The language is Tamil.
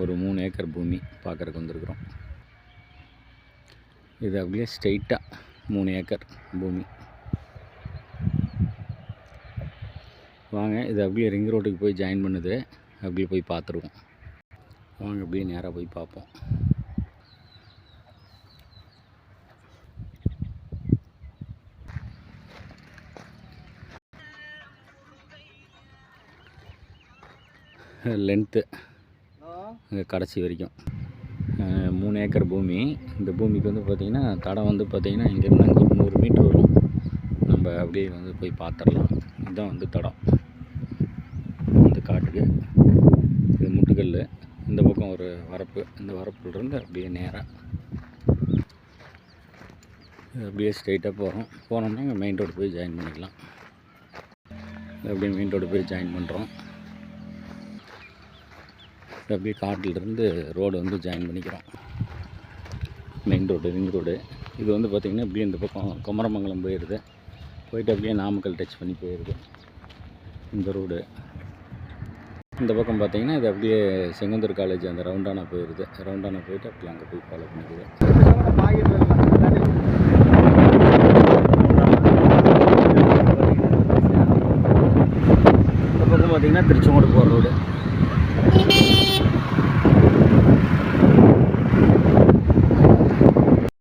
ஒரு மூணு ஏக்கர் பூமி பார்க்குறக்கு வந்திருக்குறோம். இது அப்படியே ஸ்ட்ரெயிட்டாக மூணு ஏக்கர் பூமி. வாங்க இது அப்படியே ரிங் ரோட்டுக்கு போய் ஜாயின் பண்ணுது. அப்படியே போய் பார்த்துருவோம். வாங்க அப்படியே நேராக போய் பார்ப்போம். லென்த்து கடைசி வரைக்கும். மூணு ஏக்கர் பூமி. இந்த பூமிக்கு வந்து பார்த்திங்கன்னா தடம் வந்து பார்த்திங்கன்னா இங்கேருந்து அங்கே ஒரு நூறு மீட்ரு வரும். நம்ம அப்படியே வந்து போய் பார்த்துடலாம் இதுதான் வந்து தடம். இந்த காட்டுக்கு. இது முட்டுக்கல் இந்த பக்கம் ஒரு வரப்பு. இந்த வரப்புலேருந்து அப்படியே நேராக அப்படியே ஸ்ட்ரைட்டாக போகிறோம் போனோம்னா இங்கே மெயின் ரோடு போய் ஜாயின் பண்ணிக்கலாம். அப்படியே மெயின் ரோடு போய் ஜாயின் பண்ணுறோம் அப்படியே காட்டிலிருந்து ரோடு வந்து ஜாயின் பண்ணிக்கிறோம். மெயின் ரோடு ரிங் ரோடு இது வந்து பார்த்திங்கன்னா அப்படியே இந்த பக்கம் குமரமங்கலம் போயிடுது போயிட்டு அப்படியே நாமக்கல் டச் பண்ணி போயிடுது இந்த ரோடு இந்த பக்கம் பார்த்தீங்கன்னா இது அப்படியே செங்குந்தூர் காலேஜ் அந்த ரவுண்டானா போயிடுது ரவுண்டானா போயிட்டு அப்படியே அங்கே போய் ஃபாலோ பண்ணிக்குது. இந்த பக்கம் பார்த்தீங்கன்னா திருச்செங்கோடு போகிற ரோடு